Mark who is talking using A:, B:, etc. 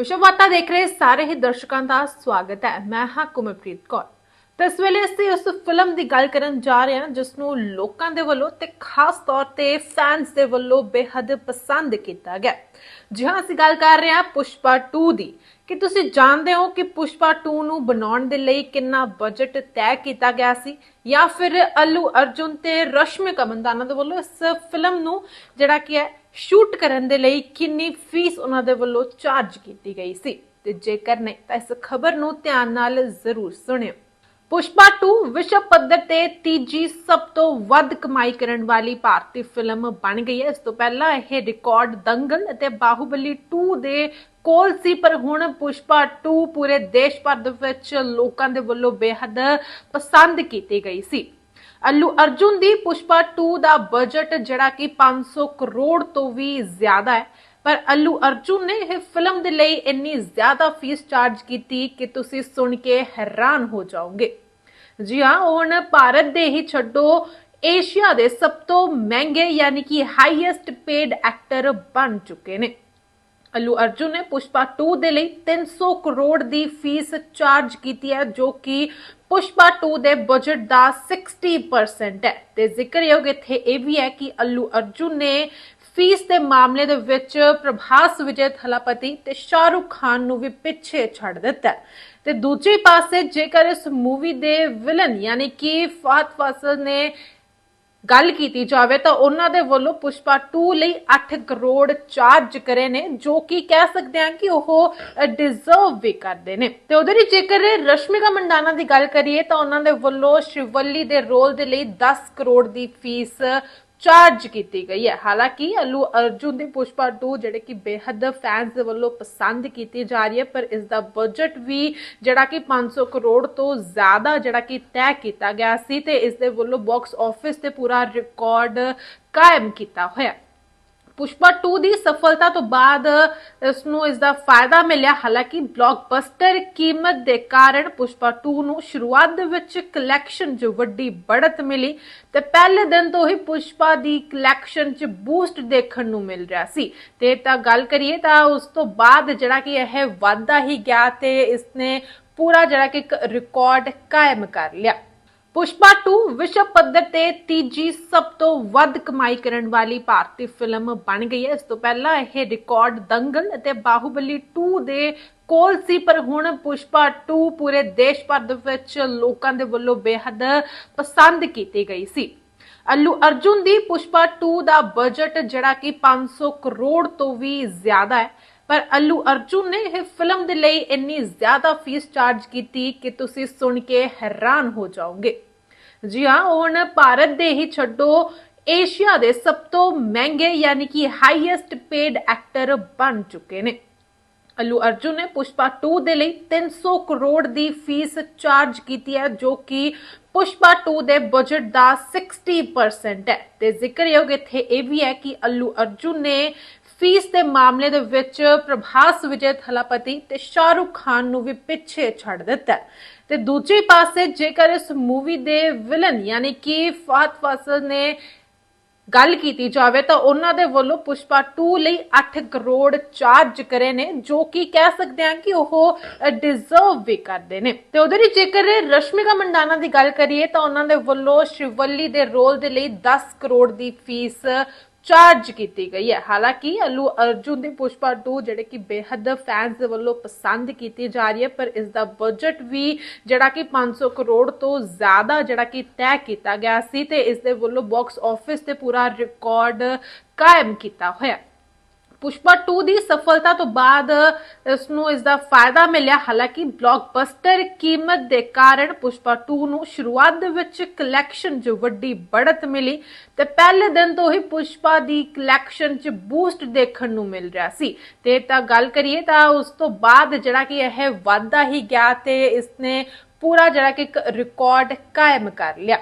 A: ਵਿਸ਼ਵ ਵਿਸ਼ਵਵਾਰਤਾ ਦੇਖ ਰਹੇ ਸਾਰੇ ਹੀ ਦਰਸ਼ਕਾਂ ਦਾ ਸਵਾਗਤ ਹੈ। ਮੈਂ ਹਾਂ ਕੁਮਰਪ੍ਰੀਤ ਕੌਰ। ਤਾਂ ਇਸ ਵੇਲੇ ਅਸੀਂ ਉਸ ਫਿਲਮ ਦੀ ਗੱਲ ਕਰਨ ਜਾ ਰਹੇ ਹਾਂ ਜਿਸ ਨੂੰ ਲੋਕਾਂ ਦੇ ਵੱਲੋਂ ਤੇ ਖਾਸ ਤੌਰ ਤੇ ਫੈਨਸ ਦੇ ਵੱਲੋਂ ਬੇਹੱਦ ਪਸੰਦ ਕੀਤਾ ਗਿਆ। ਜੀ ਹਾਂ, ਅਸੀਂ ਗੱਲ ਕਰ ਰਹੇ ਹਾਂ ਪੁਸ਼ਪਾ 2 ਦੀ। ਕਿ ਤੁਸੀਂ ਜਾਣਦੇ ਹੋ ਕਿ ਪੁਸ਼ਪਾ 2 ਨੂੰ ਬਣਾਉਣ ਦੇ ਲਈ ਕਿੰਨਾ ਬਜਟ ਤੈਅ ਕੀਤਾ ਗਿਆ ਸੀ? ਜਾਂ ਫਿਰ ਅਲੂ ਅਰਜੁਨ ਤੇ ਰਸ਼ਮੀ ਮੰਦਾਨਾ ਦੇ ਵੱਲੋਂ ਇਸ ਫਿਲਮ ਨੂੰ ਜਿਹੜਾ ਕੀ ਹੈ ਸ਼ੂਟ ਕਰਨ ਦੇ ਲਈ ਕਿੰਨੀ ਫੀਸ ਉਹਨਾਂ ਦੇ ਵੱਲੋਂ ਚਾਰਜ ਕੀਤੀ ਗਈ ਸੀ? ਤੇ ਜੇਕਰ ਨਹੀਂ, ਤਾਂ ਇਸ ਖਬਰ ਨੂੰ ਧਿਆਨ ਨਾਲ ਜ਼ਰੂਰ ਸੁਣਿਓ। ਪੁਸ਼ਪਾ 2 ਵਿਸ਼ਵ ਪੱਧਰ ਤੇ ਤੀਜੀ ਸਭ ਤੋਂ ਵੱਧ ਕਮਾਈ ਕਰਨ ਵਾਲੀ ਭਾਰਤੀ ਫਿਲਮ ਬਣ ਗਈ ਹੈ। ਇਸ ਤੋਂ ਪਹਿਲਾਂ ਇਹ ਰਿਕਾਰਡ ਦੰਗਲ ਅਤੇ ਬਾਹੂਬਲੀ 2 ਦੇ ਕੋਲ ਸੀ, ਪਰ ਹੁਣ ਪੁਸ਼ਪਾ 2 ਪੂਰੇ ਦੇਸ਼ ਭਰ ਦੇ ਵਿੱਚ ਲੋਕਾਂ ਦੇ ਵੱਲੋਂ ਬੇਹੱਦ ਪਸੰਦ ਕੀਤੀ ਗਈ ਸੀ। ਅੱਲੂ ਅਰਜੁਨ ਦੀ ਪੁਸ਼ਪਾ 2 ਦਾ ਬਜਟ ਜਿਹੜਾ ਕਿ 500 ਕਰੋੜ ਤੋਂ ਵੀ ਜ਼ਿਆਦਾ ਹੈ। ਪਰ ਅੱਲੂ ਅਰਜੁਨ ਨੇ ਇਹ ਫਿਲਮ ਦੇ ਲਈ ਇੰਨੀ ਜ਼ਿਆਦਾ ਫੀਸ ਚਾਰਜ ਕੀਤੀ ਕਿ ਤੁਸੀਂ ਸੁਣ ਕੇ ਹੈਰਾਨ ਹੋ ਜਾਓਗੇ। ਜੀ ਹਾਂ, ਉਹ ਹੁਣ ਭਾਰਤ ਦੇ ਹੀ ਛੱਡੋ। ਏਸ਼ੀਆ ਦੇ ਸਭ ਤੋਂ ਮਹਿੰਗੇ ਯਾਨੀ ਕਿ ਹਾਈਐਸਟ ਪੇਡ ਐਕਟਰ ਬਣ ਚੁੱਕੇ ਨੇ। ਅੱਲੂ ਅਰਜੁਨ ਨੇ ਪੁਸ਼ਪਾ 2 ਦੇ ਲਈ 300 ਕਰੋੜ ਦੀ ਫੀਸ ਚਾਰਜ ਕੀਤੀ ਹੈ, ਜੋ ਕਿ ਪੁਸ਼ਪਾ 2 ਦੇ ਬਜਟ ਦਾ 60% ਹੈ। ਤੇ ਜ਼ਿਕਰਯੋਗ ਇੱਥੇ ਇਹ ਵੀ ਹੈ ਕਿ ਅੱਲੂ ਅਰਜੁਨ ਨੇ ਫੀਸ ਦੇ ਮਾਮਲੇ ਦੇ ਵਿੱਚ ਪ੍ਰਭਾਸ ਵਿਜੇ ਥਲਾਪਤੀ ਤੇ ਸ਼ਾਹਰੁਖ ਖਾਨ ਨੂੰ ਵੀ ਪਿੱਛੇ ਛੱਡ ਦਿੱਤਾ ਤੇ ਦੂਜੇ ਪਾਸੇ ਜੇਕਰ ਇਸ ਮੂਵੀ ਦੇ ਵਿਲਨ ਯਾਨੀ ਕਿ ਫਾਤ ਫਾਸਲ ਨੇ ਗੱਲ ਕੀਤੀ ਜਾਵੇ ਤਾਂ ਉਹਨਾਂ ਦੇ ਵੱਲੋਂ ਪੁਸ਼ਪਾ 2 ਲਈ 8 ਕਰੋੜ ਚਾਰਜ ਕਰੇ ਨੇ, ਜੋ ਕਿ ਕਹਿ ਸਕਦੇ ਹਾਂ ਕਿ ਉਹ ਡਿਜ਼ਰਵ ਵੀ ਕਰਦੇ ਨੇ। ਤੇ ਉਧਰ ਹੀ ਜੇਕਰ ਰਸ਼ਮਿਕਾ ਮੰਡਾਨਾ ਦੀ ਗੱਲ ਕਰੀਏ ਤਾਂ ਉਹਨਾਂ ਦੇ ਵੱਲੋਂ ਸ਼ਿਵੱਲੀ ਦੇ ਰੋਲ ਦੇ ਲਈ 10 ਕਰੋੜ ਦੀ ਫੀਸ ਚਾਰਜ ਕੀਤੀ ਗਈ ਹੈ। ਹਾਲਾਂਕਿ ਅਲੂ ਅਰਜੁਨ ਦੀ ਪੁਸ਼ਪਾ 2 ਜਿਹੜੇ ਕਿ ਬੇਹੱਦ ਫੈਨਸ ਦੇ ਵੱਲੋਂ ਪਸੰਦ ਕੀਤੀ ਜਾ ਰਹੀ ਹੈ, ਪਰ ਇਸ ਦਾ ਬਜਟ ਵੀ ਜਿਹੜਾ ਕਿ 500 ਕਰੋੜ ਤੋਂ ਜ਼ਿਆਦਾ ਜਿਹੜਾ ਕਿ ਤੈਅ ਕੀਤਾ ਗਿਆ ਸੀ ਤੇ ਇਸ ਦੇ ਵੱਲੋਂ ਬਾਕਸ ਆਫਿਸ ਤੇ ਪੂਰਾ ਰਿਕਾਰਡ ਕਾਇਮ ਕੀਤਾ ਹੋਇਆ। ਪੁਸ਼ਪਾ 2 ਦੀ ਸਫਲਤਾ ਤੋਂ ਬਾਅਦ ਇਸ ਨੂੰ ਇਸ ਦਾ ਫਾਇਦਾ ਮਿਲਿਆ। ਹਾਲਾਂਕਿ ਬਲੌਕਬਸਟਰ ਕੀਮਤ ਦੇ ਕਾਰਨ ਪੁਸ਼ਪਾ 2 ਨੂੰ ਸ਼ੁਰੂਆਤ ਦੇ ਵਿੱਚ ਕਲੈਕਸ਼ਨ 'ਚ ਵੱਡੀ ਬੜਤ ਮਿਲੀ ਤੇ ਪਹਿਲੇ ਦਿਨ ਤੋਂ ਹੀ ਪੁਸ਼ਪਾ ਦੀ ਕਲੈਕਸ਼ਨ 'ਚ ਬੂਸਟ ਦੇਖਣ ਨੂੰ ਮਿਲ ਰਿਹਾ ਸੀ। ਤੇ ਤਾਂ ਗੱਲ ਕਰੀਏ ਤਾਂ ਉਸ ਤੋਂ ਬਾਅਦ ਜਿਹੜਾ ਕਿ ਇਹ ਵਾਧਾ ਹੀ ਗਿਆ ਤੇ ਇਸਨੇ ਪੂਰਾ ਜਿਹੜਾ ਕਿ ਇੱਕ ਰਿਕਾਰਡ ਕਾਇਮ ਕਰ ਲਿਆ। ਪੁਸ਼ਪਾ 2 ਵਿਸ਼ਵ ਪੱਧਰ ਤੇ ਤੀਜੀ ਸਭ ਤੋਂ ਵੱਧ ਕਮਾਈ ਕਰਨ ਵਾਲੀ ਭਾਰਤੀ ਫਿਲਮ ਬਣ ਗਈ ਹੈ। ਇਸ ਤੋਂ ਪਹਿਲਾਂ ਇਹ ਰਿਕਾਰਡ ਦੰਗਲ ਅਤੇ ਬਾਹੂਬਲੀ 2 ਦੇ ਕੋਲ ਸੀ, ਪਰ ਹੁਣ ਪੁਸ਼ਪਾ 2 ਪੂਰੇ ਦੇਸ਼ ਭਰ ਦੇ ਵਿੱਚ ਲੋਕਾਂ ਦੇ ਵੱਲੋਂ ਬੇहद ਪਸੰਦ ਕੀਤੀ ਗਈ ਸੀ। ਅੱਲੂ ਅਰਜੁਨ ਦੀ ਪੁਸ਼ਪਾ 2 ਦਾ ਬਜਟ ਜਿਹੜਾ ਕਿ 500 ਕਰੋੜ ਤੋਂ ਵੀ ਜ਼ਿਆਦਾ ਹੈ। ਪਰ ਅੱਲੂ ਅਰਜੁਨ ਨੇ ਇਹ ਫਿਲਮ ਦੇ ਲਈ ਇੰਨੀ ਜ਼ਿਆਦਾ ਫੀਸ ਚਾਰਜ ਕੀਤੀ ਕਿ ਤੁਸੀਂ ਸੁਣ ਕੇ ਹੈਰਾਨ ਹੋ ਜਾਓਗੇ। ਜੀ ਹਾਂ, ਉਹ ਹੁਣ ਭਾਰਤ ਦੇ ਹੀ ਛੱਡੋ। ਏਸ਼ੀਆ ਦੇ ਸਭ ਤੋਂ ਮਹਿੰਗੇ ਯਾਨੀ ਕਿ ਹਾਈਐਸਟ ਪੇਡ ਐਕਟਰ ਬਣ ਚੁੱਕੇ ਨੇ। ਅੱਲੂ ਅਰਜੁਨ ਨੇ ਪੁਸ਼ਪਾ 2 ਦੇ ਲਈ 300 ਕਰੋੜ ਦੀ ਫੀਸ ਚਾਰਜ ਕੀਤੀ ਹੈ, ਜੋ ਕਿ ਪੁਸ਼ਪਾ 2 ਦੇ ਬਜਟ ਦਾ 60% ਹੈ। ਤੇ ਜ਼ਿਕਰਯੋਗ ਇੱਥੇ ਇਹ ਵੀ ਹੈ ਕਿ ਅੱਲੂ ਅਰਜੁਨ ਨੇ ਫੀਸ ਦੇ ਮਾਮਲੇ ਦੇ ਵਿੱਚ ਪ੍ਰਭਾਸ ਵਿਜੇ ਥਲਾਪਤੀ ਤੇ ਸ਼ਾਹਰੁਖ ਖਾਨ ਨੂੰ ਵੀ ਪਿੱਛੇ ਛੱਡ ਦਿੱਤਾ ਤੇ ਦੂਜੇ ਪਾਸੇ ਜੇਕਰ ਇਸ ਮੂਵੀ ਦੇ ਵਿਲਨ ਯਾਨੀ ਕਿ ਫਾਤ ਫਾਸਲ ਨੇ ਗੱਲ ਕੀਤੀ ਜਾਵੇ ਤਾਂ ਉਹਨਾਂ ਦੇ ਵੱਲੋਂ ਪੁਸ਼ਪਾ 2 ਲਈ 8 ਕਰੋੜ ਚਾਰਜ ਕਰੇ ਨੇ, ਜੋ ਕਿ ਕਹਿ ਸਕਦੇ ਹਾਂ ਕਿ ਉਹ ਡਿਜ਼ਰਵ ਵੀ ਕਰਦੇ ਨੇ। ਤੇ ਉਧਰ ਹੀ ਜੇਕਰ ਰਸ਼ਮਿਕਾ ਮੰਡਾਨਾ ਦੀ ਗੱਲ ਕਰੀਏ ਤਾਂ ਉਹਨਾਂ ਦੇ ਵੱਲੋਂ ਸ਼ਿਵੱਲੀ ਦੇ ਰੋਲ ਦੇ ਲਈ 10 ਕਰੋੜ ਦੀ ਫੀਸ ਚਾਰਜ ਕੀਤੀ ਗਈ ਹੈ। ਹਾਲਾਂਕਿ ਅਲੂ ਅਰਜੁਨ ਦੀ ਪੁਸ਼ਪਾ 2 ਜਿਹੜੇ ਕਿ ਬੇਹੱਦ ਫੈਨਸ ਦੇ ਵੱਲੋਂ ਪਸੰਦ ਕੀਤੀ ਜਾ ਰਹੀ ਹੈ, ਪਰ ਇਸ ਦਾ ਬਜਟ ਵੀ ਜਿਹੜਾ ਕਿ 500 ਕਰੋੜ ਤੋਂ ਜ਼ਿਆਦਾ ਜਿਹੜਾ ਕਿ ਤੈਅ ਕੀਤਾ ਗਿਆ ਸੀ ਤੇ ਇਸ ਦੇ ਵੱਲੋਂ ਬਾਕਸ ਆਫਿਸ ਤੇ ਪੂਰਾ ਰਿਕਾਰਡ ਕਾਇਮ ਕੀਤਾ ਹੋਇਆ ਪੁਸ਼ਪਾ 2 ਦੀ ਸਫਲਤਾ ਤੋਂ ਬਾਅਦ ਇਸ ਨੂੰ ਇਸ ਦਾ ਫਾਇਦਾ ਮਿਲਿਆ। ਹਾਲਾਂਕਿ ਬਲੌਕਬਸਟਰ ਕੀਮਤ ਦੇ ਕਾਰਨ ਪੁਸ਼ਪਾ 2 ਨੂੰ ਸ਼ੁਰੂਆਤ ਦੇ ਵਿੱਚ ਕਲੈਕਸ਼ਨ 'ਚ ਵੱਡੀ ਬੜਤ ਮਿਲੀ ਤੇ ਪਹਿਲੇ ਦਿਨ ਤੋਂ ਹੀ ਪੁਸ਼ਪਾ ਦੀ ਕਲੈਕਸ਼ਨ 'ਚ ਬੂਸਟ ਦੇਖਣ ਨੂੰ ਮਿਲ ਰਿਹਾ ਸੀ। ਤੇ ਤਾਂ ਗੱਲ ਕਰੀਏ ਤਾਂ ਉਸ ਤੋਂ ਬਾਅਦ ਜਿਹੜਾ ਕਿ ਇਹ ਵਾਧਾ ਹੀ ਗਿਆ ਤੇ ਇਸ ਨੇ ਪੂਰਾ ਜਿਹੜਾ ਕਿ ਰਿਕਾਰਡ ਕਾਇਮ ਕਰ ਲਿਆ।